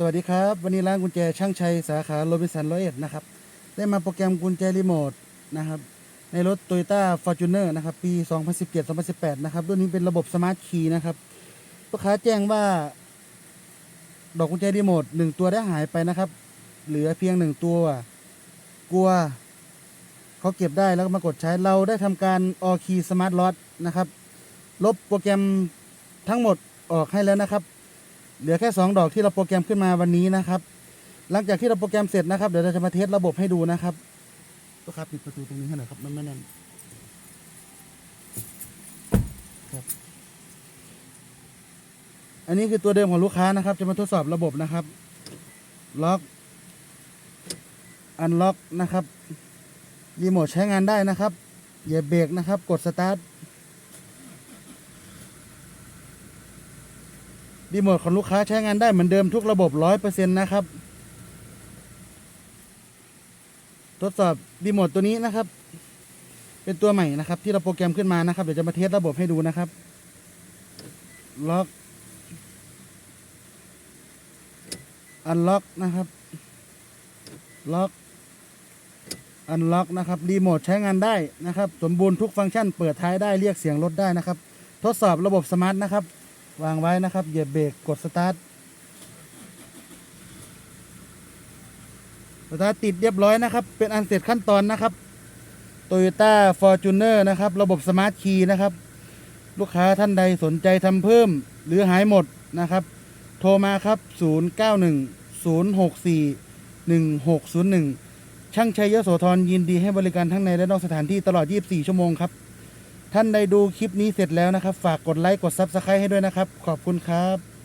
สวัสดีครับ วันนี้ร้านกุญแจช่างชัยสาขาโรบินสันร้อยเอ็ดนะครับ ได้มาโปรแกรมกุญแจรีโมทนะครับ ในรถ Toyota Fortuner นะครับ ปี 2017-2018 นะครับรุ่นนี้เป็นระบบสมาร์ทคีย์นะครับลูกค้าแจ้งว่า ดอกกุญแจรีโมทหนึ่งตัวได้หายไปนะครับ เหลือเพียงหนึ่งตัว กลัวเขาเก็บได้แล้วก็มากดใช้เราได้ทำการออคีย์สมาร์ทล็อตนะครับ ลบโปรแกรมทั้งหมดออกให้แล้วนะครับ เหลือแค่2ดอกที่เราโปรแกรมขึ้นมาวันนี้นะครับ หลังจากที่เราโปรแกรมเสร็จนะครับ เดี๋ยวเราจะมาเทสระบบให้ดูนะครับลูกค้าปิดประตูตรงนี้ให้หน่อยครับมันไม่แน่นครับ อันนี้คือตัวเดิมของลูกค้านะครับ จะมาทดสอบระบบนะครับ ล็อกอันล็อกนะครับรีโมทใช้งานได้นะครับ เหยียบเบรกนะครับ กดสตาร์ท รีโมทของลูกค้าใช้งานได้เหมือนเดิมทุกระบบร้อยเปอร์เซ็นต์นะครับ ทดสอบรีโมทตัวนี้นะครับ เป็นตัวใหม่นะครับ ที่เราโปรแกรมขึ้นมานะครับ เดี๋ยวจะมาเทสระบบให้ดูนะครับ ล็อก อันล็อกนะครับ ล็อกอันล็อกนะครับรีโมทใช้งานได้นะครับ สมบูรณ์ทุกฟังก์ชัน เปิดท้ายได้เรียกเสียงรถได้นะครับ ทดสอบระบบสมาร์ทนะครับ วางไว้นะครับ เหยียบเบรกกดสตาร์ทสตาร์ทติดเรียบร้อยนะครับ เป็นอันเสร็จขั้นตอนนะครับ Toyota Fortuner นะครับ ระบบสมาร์ทคีย์นะครับ ลูกค้าท่านใดสนใจทำเพิ่มหรือหายหมดนะครับ โทรมาครับ 091 064 1601 ช่างชัยยโสธรยินดีให้บริการทั้งในและนอกสถานที่ตลอด 24 ชั่วโมงครับ ท่านใดดูคลิปนี้เสร็จแล้วนะครับ ฝากกดไลค์กด Subscribe ให้ด้วยนะครับ ขอบคุณครับ